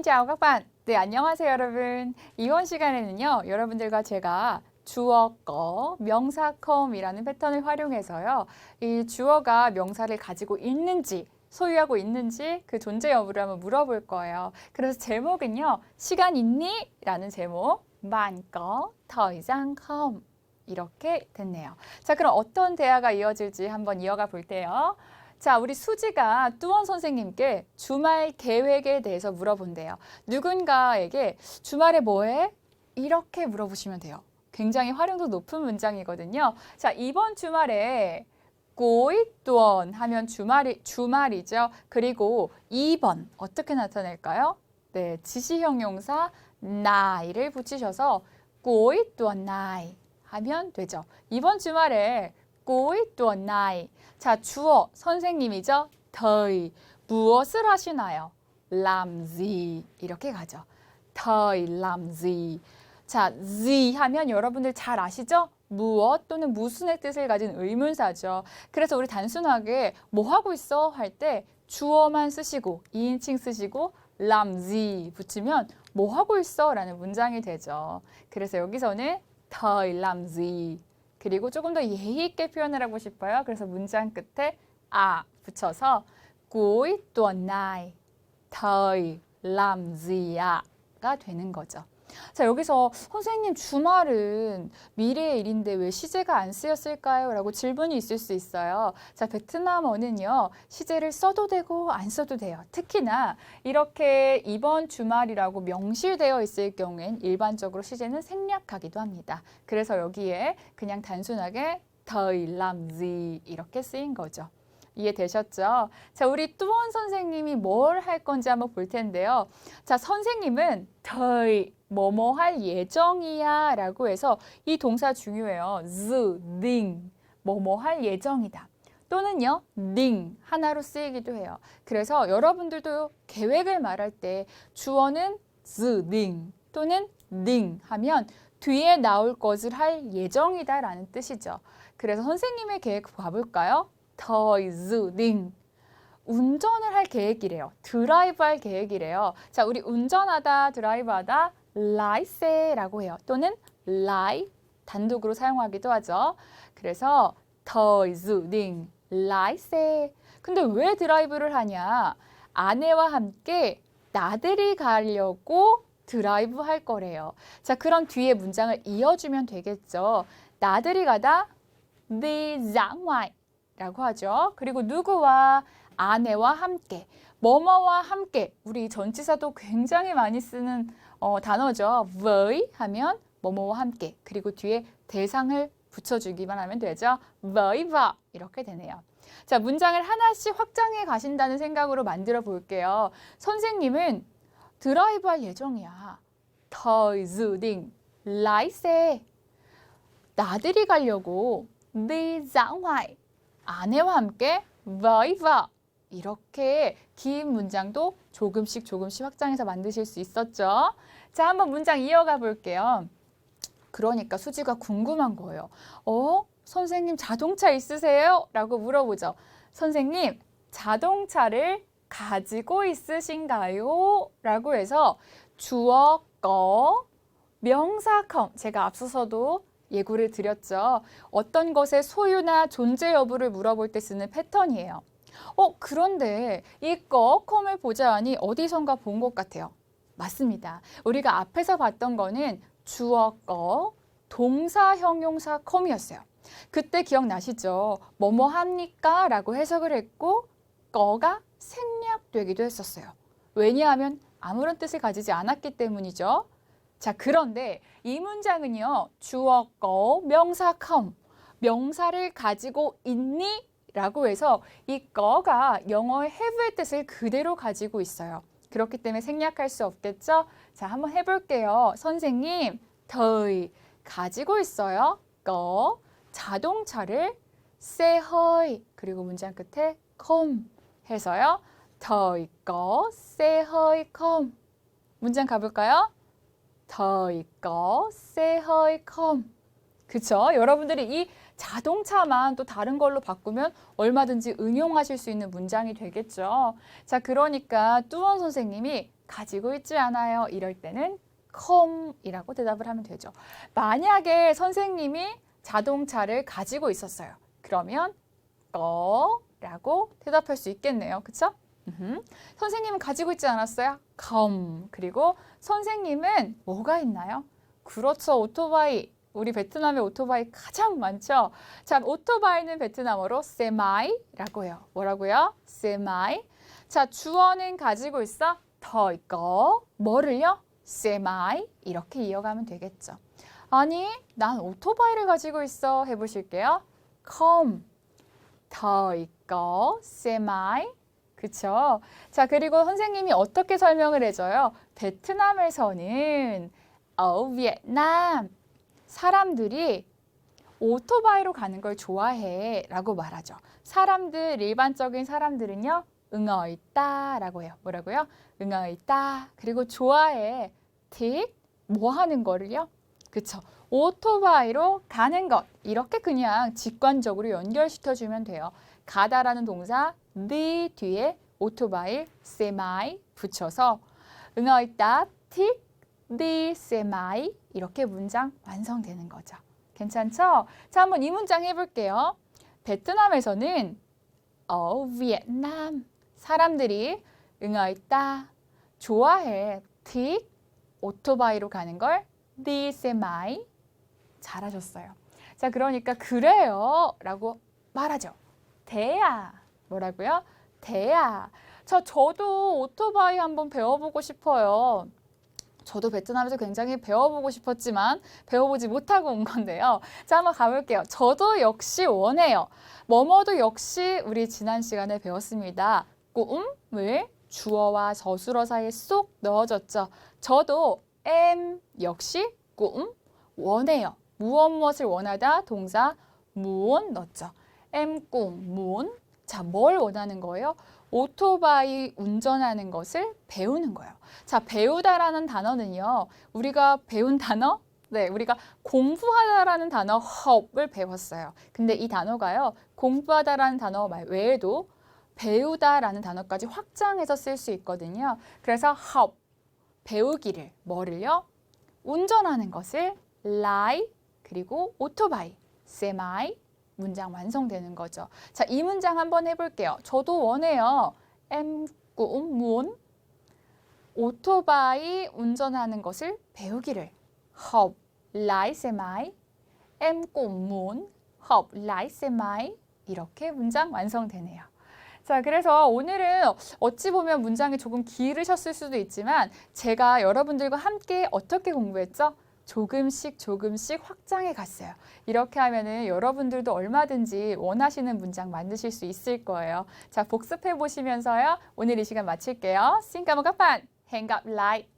Chào các. 네, 안녕하세요, 여러분. 이번 시간에는요, 여러분들과 제가 주어, 거, 명사, 컴이라는 패턴을 활용해서요, 이 주어가 명사를 가지고 있는지, 소유하고 있는지 그 존재 여부를 한번 물어볼 거예요. 그래서 제목은요, 시간 있니? 라는 제목, 많거, 더 이상 컴. 이렇게 됐네요. 자, 그럼 어떤 대화가 이어질지 한번 이어가 볼게요. 자, 우리 수지가 뚜원 선생님께 주말 계획에 대해서 물어본대요. 누군가에게 주말에 뭐해? 이렇게 물어보시면 돼요. 굉장히 활용도 높은 문장이거든요. 자, 이번 주말에 꼬이뚜원 하면 주말이, 주말이죠. 그리고 2번 어떻게 나타낼까요? 네, 지시형용사 나이를 붙이셔서 꼬이뚜원 나이 하면 되죠. 이번 주말에 꼬이뚜원 나이 자, 주어 선생님이죠. 더이 무엇을 하시나요? 람지 이렇게 가죠. 더이 람지. 자, 지 하면 여러분들 잘 아시죠? 무엇 또는 무슨의 뜻을 가진 의문사죠. 그래서 우리 단순하게 뭐 하고 있어 할 때 주어만 쓰시고 2인칭 쓰시고 람지 붙이면 뭐 하고 있어 라는 문장이 되죠. 그래서 여기서는 더이 람지 그리고 조금 더 예의 있게 표현을 하고 싶어요. 그래서 문장 끝에 아 붙여서 này thời làm gì ạ?가 되는 거죠. 자 여기서 선생님 주말은 미래의 일인데 왜 시제가 안 쓰였을까요? 라고 질문이 있을 수 있어요. 자 베트남어는요 시제를 써도 되고 안 써도 돼요. 특히나 이렇게 이번 주말이라고 명시되어 있을 경우엔 일반적으로 시제는 생략하기도 합니다. 그래서 여기에 그냥 단순하게 더이 람지 이렇게 쓰인 거죠. 이해되셨죠? 자, 우리 뚜원 선생님이 뭘 할 건지 한번 볼 텐데요. 자, 선생님은 더이 뭐뭐 할 예정이야 라고 해서 이 동사 중요해요. z, ning, 뭐뭐 할 예정이다. 또는요, ning 하나로 쓰이기도 해요. 그래서 여러분들도 계획을 말할 때 주어는 z, ning 또는 ning 하면 뒤에 나올 것을 할 예정이다 라는 뜻이죠. 그래서 선생님의 계획 봐볼까요? 더이즈 닝 운전을 할 계획이래요. 드라이브 할 계획이래요. 자, 우리 운전하다, 드라이브하다 라이세라고 해요. 또는 라이 단독으로 사용하기도 하죠. 그래서 더이즈닝 라이세. 근데 왜 드라이브를 하냐? 아내와 함께 나들이 가려고 드라이브 할 거래요. 자, 그럼 뒤에 문장을 이어주면 되겠죠. 나들이 가다 đi dã ngoại 라고 하죠. 그리고 누구와 아내와 함께 뭐뭐와 함께 우리 전치사도 굉장히 많이 쓰는 어, 단어죠. với 하면 뭐뭐와 함께 그리고 뒤에 대상을 붙여주기만 하면 되죠. với vợ 이렇게 되네요. 자 문장을 하나씩 확장해 가신다는 생각으로 만들어 볼게요. 선생님은 드라이브 할 예정이야. định lái xe 나들이 가려고 dã ngoại 아내와 함께 vợ 이렇게 긴 문장도 조금씩 조금씩 확장해서 만드실 수 있었죠. 자, 한번 문장 이어가 볼게요. 그러니까 수지가 궁금한 거예요. 어? 선생님 자동차 있으세요? 라고 물어보죠. 선생님 자동차를 가지고 있으신가요? 라고 해서 주어, 거, 명사, 컴 제가 앞서서도 예고를 드렸죠. 어떤 것의 소유나 존재 여부를 물어볼 때 쓰는 패턴이에요. 어, 그런데 이 거, 컴을 보자 하니 어디선가 본 것 같아요. 맞습니다. 우리가 앞에서 봤던 거는 주어, 거, 동사, 형용사, 컴이었어요. 그때 기억나시죠? 뭐뭐 합니까? 라고 해석을 했고, 거가 생략되기도 했었어요. 왜냐하면 아무런 뜻을 가지지 않았기 때문이죠. 자, 그런데 이 문장은요. 주어 거 명사 come 명사를 가지고 있니? 라고 해서 이 거가 영어의 have의 뜻을 그대로 가지고 있어요. 그렇기 때문에 생략할 수 없겠죠? 자, 한번 해볼게요. 선생님, 더이 가지고 있어요. 거 자동차를 hơi 그리고 문장 끝에 come 해서요. 더이 거 hơi không 문장 가볼까요? 더이 거 hơi không 그쵸? 여러분들이 이 자동차만 또 다른 걸로 바꾸면 얼마든지 응용하실 수 있는 문장이 되겠죠. 자, 그러니까 뚜원 선생님이 가지고 있지 않아요. 이럴 때는 come이라고 대답을 하면 되죠. 만약에 선생님이 자동차를 가지고 있었어요. 그러면 거라고 대답할 수 있겠네요. 그쵸? 음흠. 선생님은 가지고 있지 않았어요? come. 그리고 선생님은 뭐가 있나요? 그렇죠. 오토바이. 우리 베트남에 오토바이 가장 많죠. 자, 오토바이는 베트남어로 세마이라고 해요. 뭐라고요? 세마이. 자, 주어는 가지고 있어. 더 있고 뭐를요? 세마이 이렇게 이어가면 되겠죠. 아니, 난 오토바이를 가지고 있어. 해보실게요. come 더 있고 세마이 그쵸? 자, 그리고 선생님이 어떻게 설명을 해줘요? 베트남에서는 어, 베트남 사람들이 오토바이로 가는 걸 좋아해 라고 말하죠. 사람들, 일반적인 사람들은요, 응어 있다 라고 해요. 뭐라고요? 응어 있다. 그리고 좋아해. 틱, 뭐 하는 거를요? 그쵸. 오토바이로 가는 것. 이렇게 그냥 직관적으로 연결시켜주면 돼요. 가다라는 동사, 네 뒤에 오토바이, 세마이 붙여서 응어 있다, 틱, 네 세마이 이렇게 문장 완성되는 거죠. 괜찮죠? 자, 한번 이 문장 해볼게요. 베트남에서는 어, 베트남 사람들이 응어 있다, 좋아해, 틱, 오토바이로 가는 걸네 세마이 잘하셨어요. 자, 그러니까 그래요 라고 말하죠. 돼야 뭐라고요? 돼야. 저 저도 오토바이 한번 배워보고 싶어요. 저도 베트남에서 굉장히 배워보고 싶었지만 배워보지 못하고 온 건데요. 자, 한번 가볼게요. 저도 역시 원해요. 뭐뭐도 역시 우리 지난 시간에 배웠습니다. 꿈을 주어와 저수로 사이에 쏙 넣어줬죠. 저도 am 역시 꿈 원해요. 무엇 무엇을 원하다 동사 무온 넣었죠. am 꿈 무온 자, 뭘 원하는 거예요? 오토바이 운전하는 것을 배우는 거예요. 자, 배우다라는 단어는요. 우리가 배운 단어? 네, 우리가 공부하다라는 단어 허업을 배웠어요. 근데 이 단어가요. 공부하다라는 단어 말 외에도 배우다라는 단어까지 확장해서 쓸 수 있거든요. 그래서 허업 배우기를 뭐를요? 운전하는 것을 lie 그리고 오토바이 세마이 문장 완성되는 거죠. 자, 이 문장 한번 해볼게요. 저도 원해요. em cũng muốn 오토바이 운전하는 것을 배우기를 máy. Em cũng muốn học lái xe máy. 이렇게 문장 완성되네요. 자, 그래서 오늘은 어찌 보면 문장이 조금 길으셨을 수도 있지만 제가 여러분들과 함께 어떻게 공부했죠? 조금씩 조금씩 확장해 갔어요. 이렇게 하면은 여러분들도 얼마든지 원하시는 문장 만드실 수 있을 거예요. 자, 복습해 보시면서요. 오늘 이 시간 마칠게요. Hẹn gặp lại.